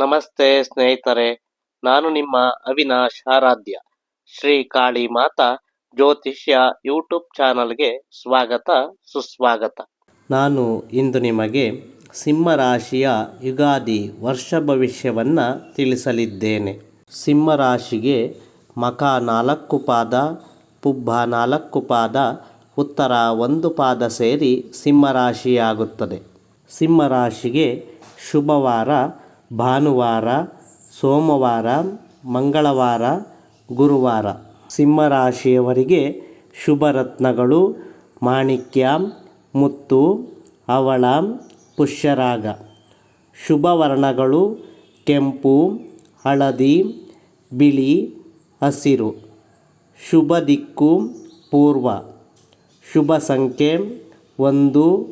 ನಮಸ್ತೆ ಸ್ನೇಹಿತರೆ, ನಾನು ನಿಮ್ಮ ಅವಿನಾಶ್ ಆರಾಧ್ಯ. ಶ್ರೀ ಕಾಳಿ ಮಾತಾ ಜ್ಯೋತಿಷ್ಯ ಯೂಟ್ಯೂಬ್ ಚಾನಲ್ಗೆ ಸ್ವಾಗತ, ಸುಸ್ವಾಗತ. ನಾನು ಇಂದು ನಿಮಗೆ ಸಿಂಹರಾಶಿಯ ಯುಗಾದಿ ವರ್ಷ ಭವಿಷ್ಯವನ್ನು ತಿಳಿಸಲಿದ್ದೇನೆ. ಸಿಂಹರಾಶಿಗೆ ಮಕ ನಾಲ್ಕು ಪಾದ, ಪುಬ್ಬ ನಾಲ್ಕು ಪಾದ, ಉತ್ತರ ಒಂದು ಪಾದ ಸೇರಿ ಸಿಂಹರಾಶಿಯಾಗುತ್ತದೆ ಸಿಂಹರಾಶಿಗೆ ಶುಭವಾರ ಭಾನುವಾರ, ಸೋಮವಾರ, ಮಂಗಳವಾರ, ಗುರುವಾರ. ಸಿಂಹರಾಶಿಯವರಿಗೆ ಶುಭರತ್ನಗಳು. ಮಾಣಿಕ್ಯ, ಮುತ್ತು ಹವಳ ಪುಷ್ಯರಾಗ. ಶುಭವರ್ಣಗಳು. ಕೆಂಪು, ಹಳದಿ, ಬಿಳಿ, ಹಸಿರು. ಶುಭ ದಿಕ್ಕು, ಪೂರ್ವ. ಶುಭ ಸಂಖ್ಯೆ, ಒಂದು,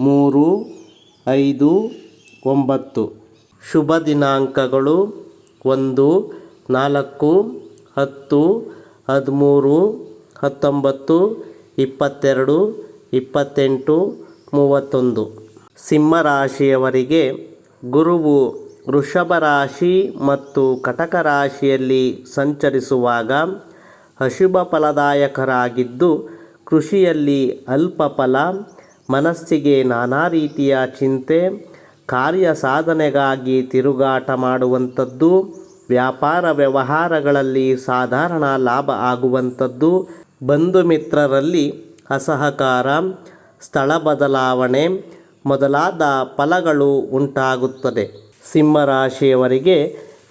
ಮೂರು, ಐದು, ಒಂಬತ್ತು. ಶುಭ ದಿನಾಂಕಗಳು ಒಂದು, ನಾಲ್ಕು, ಹತ್ತು, ಹದಿಮೂರು, ಹತ್ತೊಂಬತ್ತು, ಇಪ್ಪತ್ತೆರಡು, ಇಪ್ಪತ್ತೆಂಟು, ಮೂವತ್ತೊಂದು. ಸಿಂಹರಾಶಿಯವರಿಗೆ ಗುರುವು ವೃಷಭ ರಾಶಿ ಮತ್ತು ಕಟಕ ರಾಶಿಯಲ್ಲಿ ಸಂಚರಿಸುವಾಗ ಅಶುಭ ಫಲದಾಯಕರಾಗಿದ್ದು, ಕೃಷಿಯಲ್ಲಿ ಅಲ್ಪ ಫಲ, ಮನಸ್ಸಿಗೆ ನಾನಾ ರೀತಿಯ ಚಿಂತೆ ಕಾರ್ಯ ಸಾಧನೆಗಾಗಿ ತಿರುಗಾಟ ಮಾಡುವಂಥದ್ದು, ವ್ಯಾಪಾರ ವ್ಯವಹಾರಗಳಲ್ಲಿ ಸಾಧಾರಣ ಲಾಭ ಆಗುವಂಥದ್ದು, ಬಂಧು ಮಿತ್ರರಲ್ಲಿ ಅಸಹಕಾರ, ಸ್ಥಳ ಬದಲಾವಣೆ ಮೊದಲಾದ ಫಲಗಳು ಉಂಟಾಗುತ್ತದೆ. ಸಿಂಹರಾಶಿಯವರಿಗೆ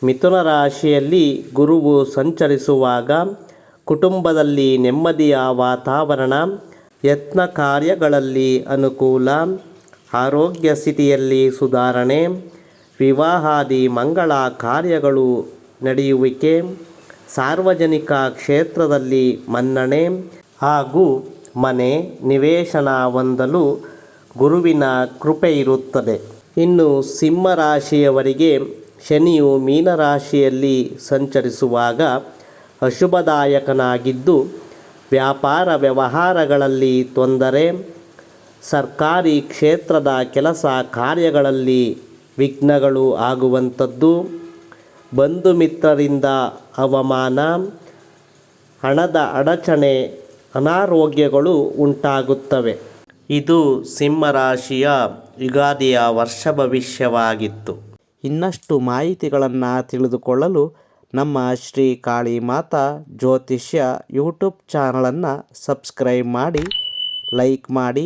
ಮಿಥುನ ರಾಶಿಯಲ್ಲಿ ಗುರುವು ಸಂಚರಿಸುವಾಗ ಕುಟುಂಬದಲ್ಲಿ ನೆಮ್ಮದಿಯ ವಾತಾವರಣ, ಯತ್ನ ಕಾರ್ಯಗಳಲ್ಲಿ ಅನುಕೂಲ ಆರೋಗ್ಯ ಸ್ಥಿತಿಯಲ್ಲಿ ಸುಧಾರಣೆ, ವಿವಾಹಾದಿ ಮಂಗಳ ಕಾರ್ಯಗಳು ನಡೆಯುವಿಕೆ, ಸಾರ್ವಜನಿಕ ಕ್ಷೇತ್ರದಲ್ಲಿ ಮನ್ನಣೆ ಹಾಗೂ ಮನೆ ನಿವೇಶನ ಹೊಂದಲು ಗುರುವಿನ ಕೃಪೆ ಇರುತ್ತದೆ. ಇನ್ನು ಸಿಂಹರಾಶಿಯವರಿಗೆ ಶನಿಯು ಮೀನರಾಶಿಯಲ್ಲಿ ಸಂಚರಿಸುವಾಗ ಅಶುಭದಾಯಕನಾಗಿದ್ದು ವ್ಯಾಪಾರ ವ್ಯವಹಾರಗಳಲ್ಲಿ ತೊಂದರೆ ಸರ್ಕಾರಿ ಕ್ಷೇತ್ರದ ಕೆಲಸ ಕಾರ್ಯಗಳಲ್ಲಿ ವಿಘ್ನಗಳು ಆಗುವಂಥದ್ದು. ಬಂಧು ಮಿತ್ರರಿಂದ ಅವಮಾನ, ಹಣದ ಅಡಚಣೆ, ಅನಾರೋಗ್ಯಗಳು ಉಂಟಾಗುತ್ತವೆ. ಇದು ಸಿಂಹರಾಶಿಯ ಯುಗಾದಿಯ ವರ್ಷ ಭವಿಷ್ಯವಾಗಿತ್ತು. ಇನ್ನಷ್ಟು ಮಾಹಿತಿಗಳನ್ನು ತಿಳಿದುಕೊಳ್ಳಲು ನಮ್ಮ ಶ್ರೀ ಕಾಳಿ ಮಾತಾ ಜ್ಯೋತಿಷ್ಯ ಯೂಟ್ಯೂಬ್ ಚಾನಲನ್ನು ಸಬ್ಸ್ಕ್ರೈಬ್ ಮಾಡಿ, ಲೈಕ್ ಮಾಡಿ